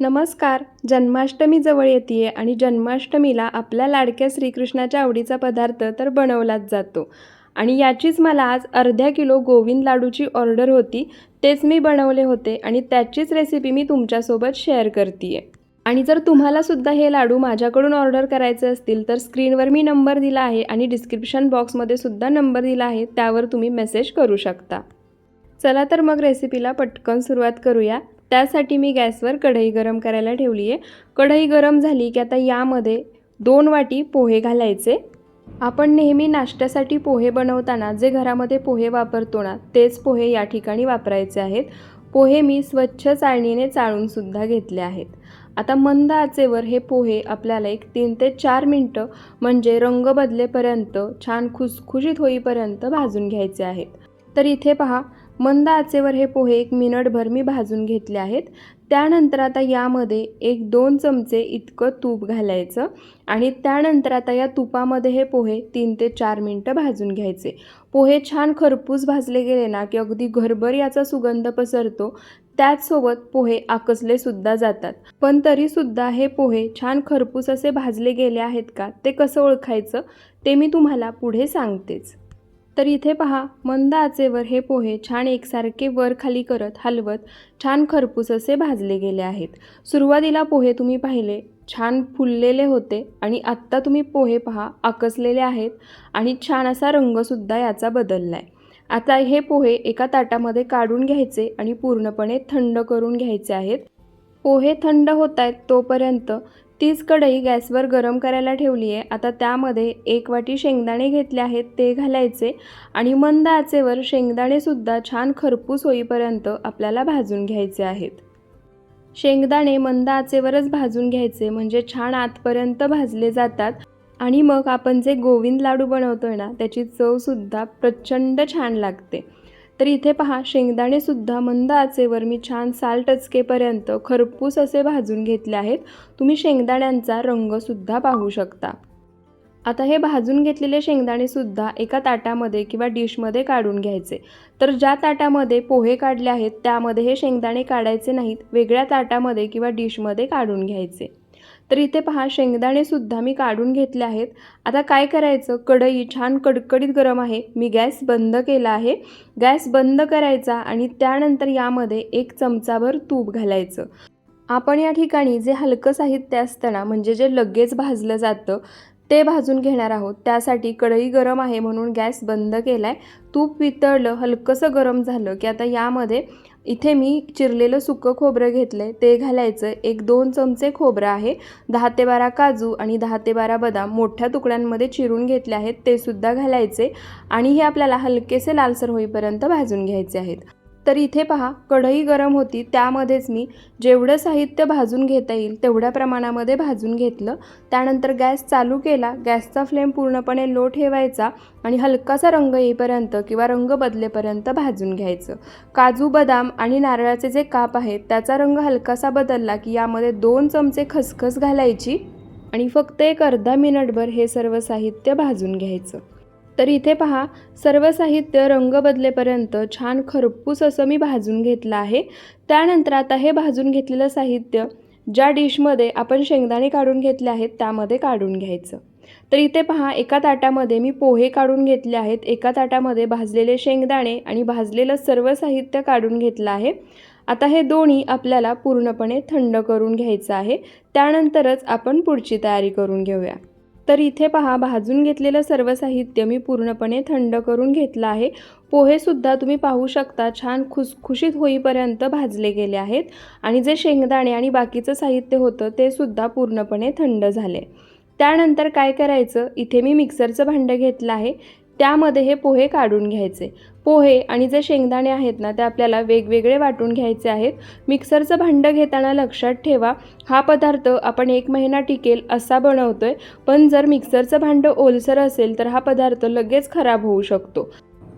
नमस्कार. जन्माष्टमी जवळ येते आणि जन्माष्टमीला आपल्या लाडक्या श्रीकृष्णाच्या आवडीचा पदार्थ तर बनवलाच जातो. आणि याचीच मला आज अर्ध्या किलो गोविंद लाडूची ऑर्डर होती तेच मी बनवले होते आणि त्याचीच रेसिपी मी तुमच्यासोबत शेअर करते आहे आणि जर तुम्हालासुद्धा हे लाडू माझ्याकडून ऑर्डर करायचे असतील तर स्क्रीनवर मी नंबर दिला आहे आणि डिस्क्रिप्शन बॉक्समध्ये सुद्धा नंबर दिला आहे त्यावर तुम्ही मेसेज करू शकता. चला तर मग रेसिपीला पटकन सुरुवात करूया. त्यासाठी मी गॅसवर कढई गरम करायला ठेवली आहे. कढई गरम झाली की आता यामध्ये दोन वाटी पोहे घालायचे. आपण नेहमी नाश्त्यासाठी पोहे बनवताना जे घरामध्ये पोहे वापरतो ना तेच पोहे या ठिकाणी वापरायचे आहेत. पोहे मी स्वच्छ चाळणीने चाळूनसुद्धा घेतले आहेत. आता मंद आचेवर हे पोहे आपल्याला एक तीन ते चार मिनटं म्हणजे रंग बदलेपर्यंत छान खुसखुशीत होईपर्यंत भाजून घ्यायचे आहेत. तर इथे पहा मंद आचेवर हे पोहे एक मिनटभर मी भाजून घेतले आहेत. त्यानंतर आता यामध्ये एक दोन चमचे इतकं तूप घालायचं आणि त्यानंतर आता या तुपामध्ये हे पोहे तीन ते चार मिनटं भाजून घ्यायचे. पोहे छान खरपूस भाजले गेले ना की अगदी घरभर याचा सुगंध पसरतो त्याचसोबत पोहे आकसले सुद्धा जातात. पण तरीसुद्धा हे पोहे छान खरपूस असे भाजले गेले आहेत का ते कसं ओळखायचं ते मी तुम्हाला पुढे सांगतेच. तर इथे पहा मंद आचेवर हे पोहे छान एकसारखे वर खाली करत हलवत छान खरपूस असे भाजले गेले आहेत. सुरुवातीला पोहे तुम्ही पाहिले छान फुललेले होते आणि आत्ता तुम्ही पोहे पहा आकसलेले आहेत आणि छान असा रंगसुद्धा याचा बदलला आहे आता हे पोहे एका ताटामध्ये काढून घ्यायचे आणि पूर्णपणे थंड करून घ्यायचे आहेत. पोहे थंड होत आहेत तोपर्यंत तीच कढई गॅसवर गरम करायला ठेवली आहे. आता त्यामध्ये एक वाटी शेंगदाणे घेतले आहेत ते घालायचे आणि मंद आचेवर शेंगदाणेसुद्धा छान खरपूस होईपर्यंत आपल्याला भाजून घ्यायचे आहेत. शेंगदाणे मंद आचेवरच भाजून घ्यायचे म्हणजे छान आतपर्यंत भाजले जातात आणि मग आपण जे गोविंद लाडू बनवतोय ना त्याची चवसुद्धा प्रचंड छान लागते. तर इथे पहा शेंगदाणेसुद्धा मंद आचेवर मी छान साल टचकेपर्यंत खरपूस असे भाजून घेतले आहेत. तुम्ही शेंगदाण्यांचा रंगसुद्धा पाहू शकता. आता हे भाजून घेतलेले शेंगदाणेसुद्धा एका ताटामध्ये किंवा डिशमध्ये काढून घ्यायचे. तर ज्या ताटामध्ये पोहे काढले आहेत त्यामध्ये हे शेंगदाणे काढायचे नाहीत वेगळ्या ताटामध्ये किंवा डिशमध्ये काढून घ्यायचे. तर इथे पहा शेंगदाणेसुद्धा मी काढून घेतले आहेत. आता काय करायचं? कढई छान कडकडीत गरम आहे. मी गॅस बंद केला आहे. गॅस बंद करायचा आणि त्यानंतर यामध्ये एक चमचाभर तूप घालायचं. आपण या ठिकाणी जे हलकं साहित्य असतं ना म्हणजे जे लगेच भाजलं जातं ते भाजून घेणार आहोत. त्यासाठी कढई गरम आहे म्हणून गॅस बंद केला आहे तूप वितळलं हलकंसं गरम झालं की आता यामध्ये इथे मी चिरलेलं सुकं खोबरं घेतलं आहे ते घालायचं. एक दोन चमचे खोबरं आहे. दहा ते बारा काजू आणि दहा ते बारा बदाम मोठ्या तुकड्यांमध्ये चिरून घेतले आहेत. ते सुद्धा घालायचे आणि हे आपल्याला हलकेसे लालसर होईपर्यंत भाजून घ्यायचे आहेत. तर इथे पहा कढई गरम होती त्यामध्येच मी जेवढं साहित्य भाजून घेता येईल तेवढ्या प्रमाणामध्ये भाजून घेतलं. त्यानंतर गॅस चालू केला गॅसचा फ्लेम पूर्णपणे लो ठेवायचा आणि हलकासा रंग येईपर्यंत किंवा रंग बदलेपर्यंत भाजून घ्यायचं. काजू बदाम आणि नारळाचे जे काप आहेत त्याचा रंग हलकासा बदलला की यामध्ये दोन चमचे खसखस घालायची आणि फक्त एक अर्धा मिनिटभर हे सर्व साहित्य भाजून घ्यायचं. तर इथे पहा सर्व साहित्य रंग बदलेपर्यंत छान खरपूस असं मी भाजून घेतलं आहे. त्यानंतर आता हे भाजून घेतलेलं साहित्य ज्या डिशमध्ये आपण शेंगदाणे काढून घेतले आहेत त्यामध्ये काढून घ्यायचं. तर इथे पहा एका ताटामध्ये मी पोहे काढून घेतले आहेत. एका ताटामध्ये भाजलेले शेंगदाणे आणि भाजलेलं सर्व साहित्य काढून घेतलं आहे. आता हे दोन्ही आपल्याला पूर्णपणे थंड करून घ्यायचं आहे. त्यानंतरच आपण पुढची तयारी करून घेऊया. तर इथे पहा भाजून घेतलेलं सर्व साहित्य मी पूर्णपणे थंड करून घेतलं आहे. पोहेसुद्धा तुम्ही पाहू शकता छान खुसखुशीत होईपर्यंत भाजले गेले आहेत आणि जे शेंगदाणे आणि बाकीचं साहित्य होतं ते सुद्धा पूर्णपणे थंड झाले. त्यानंतर काय करायचं? इथे मी मिक्सरचं भांडं घेतलं आहे. त्यामध्ये हे पोहे काढून घ्यायचे. पोहे आणि जे शेंगदाणे आहेत ना ते आपल्याला वेगवेगळे वाटून घ्यायचे आहेत. मिक्सरचं भांडं घेताना लक्षात ठेवा हा पदार्थ आपण एक महिना टिकेल असा बनवतो आहे पण जर मिक्सरचं भांडं ओलसर असेल तर हा पदार्थ लगेच खराब होऊ शकतो.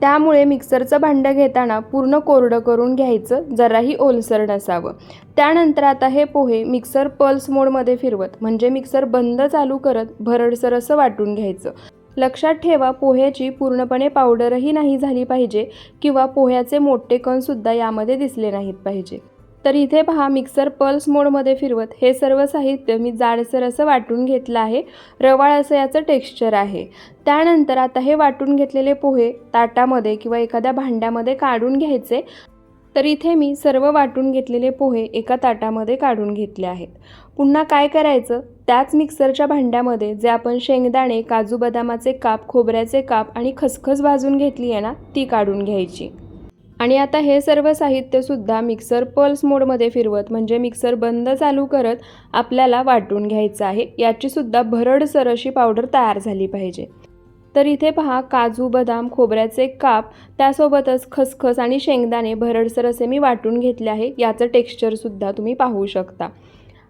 त्यामुळे मिक्सरचं भांडं घेताना पूर्ण कोरडं करून घ्यायचं जराही ओलसर नसावं. त्यानंतर आता हे पोहे मिक्सर पल्स मोडमध्ये फिरवत म्हणजे मिक्सर बंद चालू करत भरडसर असं वाटून घ्यायचं. लक्षात ठेवा पोह्याची पूर्णपणे पावडरही नाही झाली पाहिजे किंवा पोह्याचे मोठे कणसुद्धा यामध्ये दिसले नाहीत पाहिजे. तर इथे पहा मिक्सर पल्स मोडमध्ये फिरवत हे सर्व साहित्य मी जाडसर असं वाटून घेतलं आहे. रवाळ असं याचं टेक्स्चर आहे. त्यानंतर आता हे वाटून घेतलेले पोहे ताटामध्ये किंवा एखाद्या भांड्यामध्ये काढून घ्यायचे. तर इथे मी सर्व वाटून घेतलेले पोहे एका ताटामध्ये काढून घेतले आहेत. पुन्हा काय करायचं? त्याच मिक्सरच्या भांड्यामध्ये जे आपण शेंगदाणे काजू बदामाचे काप खोबऱ्याचे काप आणि खसखस भाजून घेतली आहे ना ती काढून घ्यायची. आणि आता हे सर्व साहित्यसुद्धा मिक्सर पल्स मोडमध्ये फिरवत म्हणजे मिक्सर बंद चालू करत आपल्याला वाटून घ्यायचं आहे. याचीसुद्धा भरडसर अशी पावडर तयार झाली पाहिजे. तर इथे पहा काजू बदाम खोबऱ्याचे काप त्यासोबतच खसखस आणि शेंगदाणे भरडसर असे मी वाटून घेतले आहे. याचं टेक्स्चरसुद्धा तुम्ही पाहू शकता.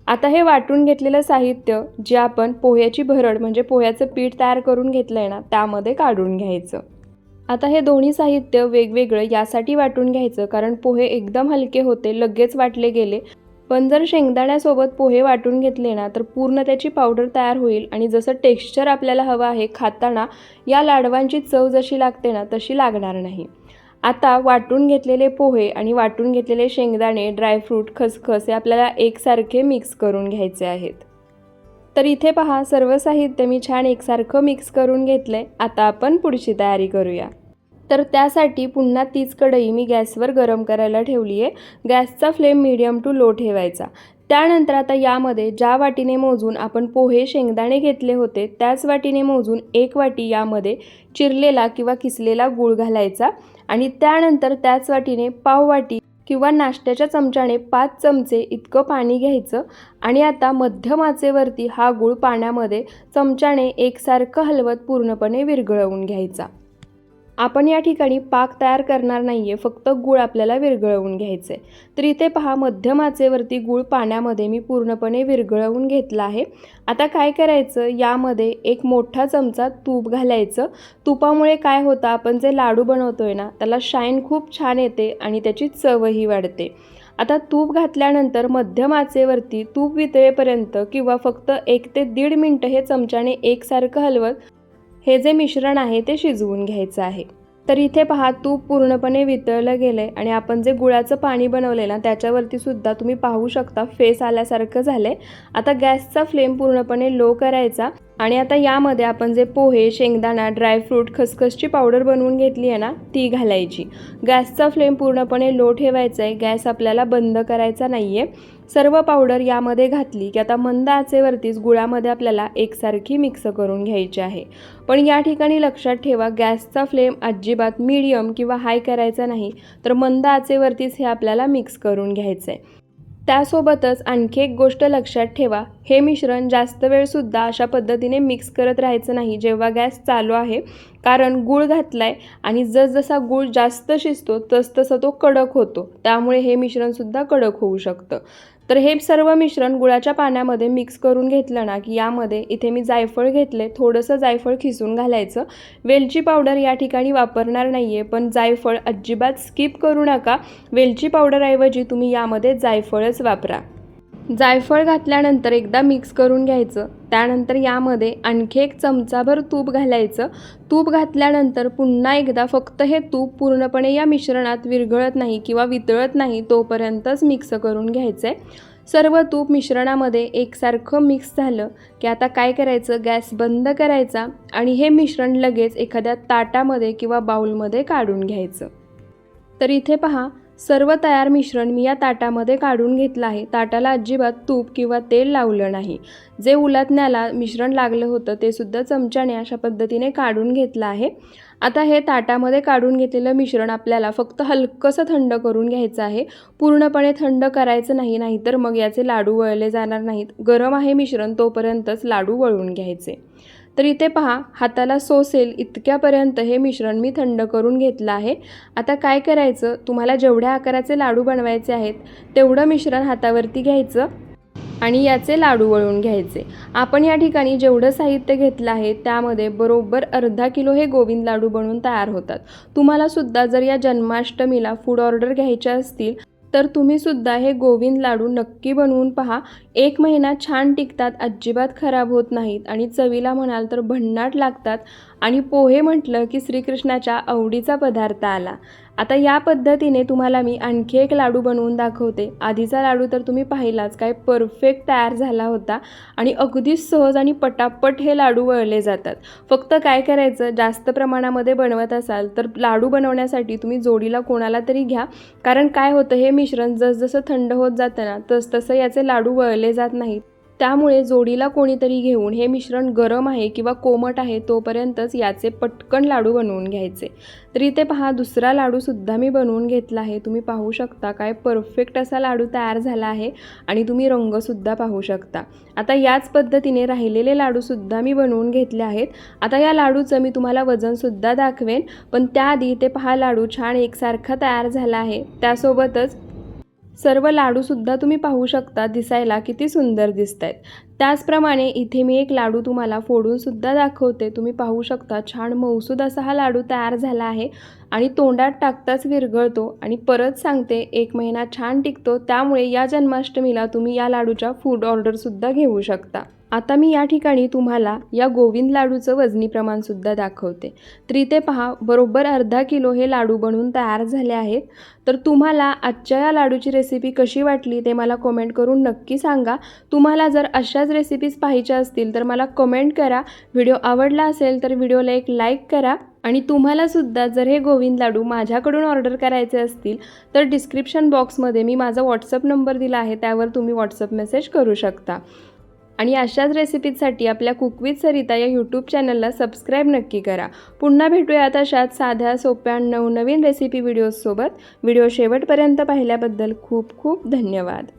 आता हे वाटून घेतलेलं साहित्य जे आपण पोह्याची भरड म्हणजे पोह्याचं पीठ तयार करून घेतलं आहे ना त्यामध्ये काढून घ्यायचं. आता हे दोन्ही साहित्य वेगवेगळं यासाठी वाटून घ्यायचं कारण पोहे एकदम हलके होते लगेच वाटले गेले. पण जर शेंगदाण्यासोबत पोहे वाटून घेतले ना तर पूर्ण त्याची पावडर तयार होईल आणि जसं टेक्स्चर आपल्याला हवं आहे खाताना या लाडवांची चव जशी लागते ना तशी लागणार नाही. आता वाटून घेतलेले पोहे आणि वाटून घेतलेले शेंगदाणे ड्रायफ्रूट खसखस हे आपल्याला एकसारखे मिक्स करून घ्यायचे आहेत. तर इथे पहा सर्व साहित्य मी छान एकसारखं मिक्स करून घेतलं. आहे आता आपण पुढची तयारी करूया. तर त्यासाठी पुन्हा तीच कढई मी गॅसवर गरम करायला ठेवली आहे गॅसचा फ्लेम मिडियम टू लो ठेवायचा. त्यानंतर आता यामध्ये ज्या वाटीने मोजून आपण पोहे शेंगदाणे घेतले होते त्याच वाटीने मोजून एक वाटी यामध्ये चिरलेला किंवा किसलेला गूळ घालायचा आणि त्यानंतर त्याच वाटीने पाव वाटी किंवा नाश्त्याच्या चमच्याने पाच चमचे इतकं पाणी घ्यायचं आणि आता मध्यम आचेवरती हा गूळ पाण्यामध्ये चमच्याने एकसारखं हलवत पूर्णपणे विरघळवून घ्यायचा. आपण या ठिकाणी पाक तयार करणार नाही आहे फक्त गूळ आपल्याला विरघळवून घ्यायचं आहे तर इथे पहा मध्यम आचेवरती गूळ पाण्यामध्ये मी पूर्णपणे विरघळवून घेतला आहे. आता काय करायचं? यामध्ये एक मोठा चमचा तूप घालायचं. तुपामुळे काय होतं? आपण जे लाडू बनवतोय ना त्याला शाईन खूप छान येते आणि त्याची चवही वाढते. आता तूप घातल्यानंतर मध्यम आचेवरती तूप वितळेपर्यंत किंवा फक्त एक ते दीड मिनटं हे चमच्याने एकसारखं हलवत हे जे मिश्रण आहे ते शिजवून घ्यायचं आहे. तर इथे पहा तूप पूर्णपणे वितळलं गेलं आहे आणि आपण जे गुळाचं पाणी बनवलं ना त्याच्यावरती सुद्धा तुम्ही पाहू शकता फेस आल्यासारखं झालं आहे आता गॅसचा फ्लेम पूर्णपणे लो करायचा. आणि आता यामध्ये आपण जे पोहे शेंगदाणा ड्रायफ्रूट खसखसची पावडर बनवून घेतली आहे ना ती घालायची. गॅसचा फ्लेम पूर्णपणे लो ठेवायचा आहे. गॅस आपल्याला बंद करायचा नाही आहे सर्व पावडर यामध्ये घातली की आता मंद आचेवरतीच गुळामध्ये आपल्याला एकसारखी मिक्स करून घ्यायची आहे. पण या ठिकाणी लक्षात ठेवा गॅसचा फ्लेम अजिबात मीडियम किंवा हाय करायचा नाही तर मंद आचेवरतीच हे आपल्याला मिक्स करून घ्यायचं आहे त्यासोबतच आणखी एक गोष्ट लक्षात ठेवा हे मिश्रण जास्त वेळसुद्धा अशा पद्धतीने मिक्स करत राहायचं नाही जेव्हा गॅस चालू आहे. कारण गूळ घातला आहे आणि जसजसा गूळ जास्त शिजतो तसतसा तो कडक होतो. त्यामुळे हे मिश्रणसुद्धा कडक होऊ शकतं. तर हे सर्व मिश्रण गुळाच्या पाण्यामध्ये मिक्स करून घेतलं ना की यामध्ये इथे मी जायफळ घेतले थोडंसं जायफळ खिसून घालायचं. वेलची पावडर या ठिकाणी वापरणार नाही आहे पण जायफळ अजिबात स्किप करू नका. वेलची पावडरऐवजी तुम्ही यामध्ये जायफळच वापरा. जायफळ घातल्यानंतर एकदा मिक्स करून घ्यायचं. त्यानंतर यामध्ये आणखी एक चमचाभर तूप घालायचं. तूप घातल्यानंतर पुन्हा एकदा फक्त हे तूप पूर्णपणे या मिश्रणात विरघळत नाही किंवा वितळत नाही तोपर्यंतच मिक्स करून घ्यायचं आहे सर्व तूप मिश्रणामध्ये एकसारखं मिक्स झालं की आता काय करायचं? गॅस बंद करायचा आणि हे मिश्रण लगेच एखाद्या ताटामध्ये किंवा बाऊलमध्ये काढून घ्यायचं. तर इथे पहा सर्व तयार मिश्रण मी या ताटामध्ये काढून घेतलं आहे. ताटाला अजिबात तूप किंवा तेल लावलं नाही. जे उलटण्याला मिश्रण लागलं होतं ते सुद्धा चमच्याने अशा पद्धतीने काढून घेतलं आहे. आता हे ताटामध्ये काढून घेतलेलं मिश्रण आपल्याला फक्त हलकंसं थंड करून घ्यायचं आहे. पूर्णपणे थंड करायचं नाही नाहीतर मग याचे लाडू वळले जाणार नाहीत. गरम आहे मिश्रण तोपर्यंतच लाडू वळून घ्यायचे. तर इथे पहा हाताला सोसेल इतक्यापर्यंत हे मिश्रण मी थंड करून घेतलं आहे. आता काय करायचं? तुम्हाला जेवढ्या आकाराचे लाडू बनवायचे आहेत तेवढं मिश्रण हातावरती घ्यायचं आणि याचे लाडू वळून घ्यायचे. आपण या ठिकाणी जेवढं साहित्य घेतलं आहे त्यामध्ये बरोबर अर्धा किलो हे गोविंद लाडू बनवून तयार होतात. तुम्हाला सुद्धा जर या जन्माष्टमीला फूड ऑर्डर घ्यायच्या असतील तर तुम्ही सुद्धा हे गोविंद लाडू नक्की बनवून पहा. एक महिना छान टिकतात अजिबात खराब होत नाहीत. आणि चवीला म्हणाल तर भन्नाट लागतात. आणि पोहे म्हटलं की श्रीकृष्णाच्या आवडीचा पदार्थ आला. आता या पद्धतीने तुम्हाला मी आणखी एक लाडू बनवून दाखवते. आधीचा लाडू तर तुम्ही पाहिलाच काय परफेक्ट तयार झाला होता. आणि अगदी सहज आणि पटापट हे लाडू वळले जातात. फक्त काय करायचं जास्त प्रमाणामध्ये बनवत असाल तर लाडू बनवण्यासाठी तुम्ही जोडीला कोणाला तरी घ्या. कारण काय होतं हे मिश्रण जसजसं थंड होत जातं ना तसतसं याचे लाडू वळले जात नाहीत. त्यामुळे जोडीला कोणीतरी घेऊन हे मिश्रण गरम आहे किंवा कोमट आहे तोपर्यंतच याचे पटकन लाडू बनवून घ्यायचे. तर इथे पहा दुसरा लाडूसुद्धा मी बनवून घेतला आहे. तुम्ही पाहू शकता काय परफेक्ट असा लाडू तयार झाला आहे आणि तुम्ही रंगसुद्धा पाहू शकता. आता याच पद्धतीने राहिलेले लाडूसुद्धा मी बनवून घेतले आहेत. आता या लाडूचं मी तुम्हाला वजनसुद्धा दाखवेन. पण त्याआधी ते पहा लाडू छान एकसारखा तयार झाला आहे. त्यासोबतच सर्व लाडूसुद्धा तुम्ही पाहू शकता दिसायला किती सुंदर दिसत आहेत त्याचप्रमाणे इथे मी एक लाडू तुम्हाला फोडूनसुद्धा दाखवते. तुम्ही पाहू शकता छान मऊसूद असा हा लाडू तयार झाला आहे आणि तोंडात टाकताच विरघळतो आणि परत सांगते एक महिना छान टिकतो त्यामुळे या जन्माष्टमीला तुम्ही या लाडूच्या फूड ऑर्डरसुद्धा घेऊ शकता. आता मी या ठिकाणी तुम्हाला या गोविंद लाडूचं वजनी प्रमाणसुद्धा दाखवते. तर इथे पहा बरोबर अर्धा किलो हे लाडू बनवून तयार झाले आहेत. तर तुम्हाला आजच्या या लाडूची रेसिपी कशी वाटली ते मला कमेंट करून नक्की सांगा. तुम्हाला जर अशाच रेसिपीज पाहिजे असतील तर मला कमेंट करा. व्हिडिओ आवडला असेल तर व्हिडिओला एक लाईक करा. आणि तुम्हालासुद्धा जर हे गोविंद लाडू माझ्याकडून ऑर्डर करायचे असतील तर डिस्क्रिप्शन बॉक्समध्ये मी माझा व्हॉट्सअप नंबर दिला आहे त्यावर तुम्ही व्हॉट्सअप मेसेज करू शकता. आणि अशाच रेसिपीजसाठी आपल्या कुकविथ सरिता या यूट्यूब चॅनलला सबस्क्राईब नक्की करा. पुन्हा भेटूयात अशाच साध्या सोप्या नवनवीन रेसिपी व्हिडिओजसोबत व्हिडिओ शेवटपर्यंत पाहिल्याबद्दल खूप खूप धन्यवाद.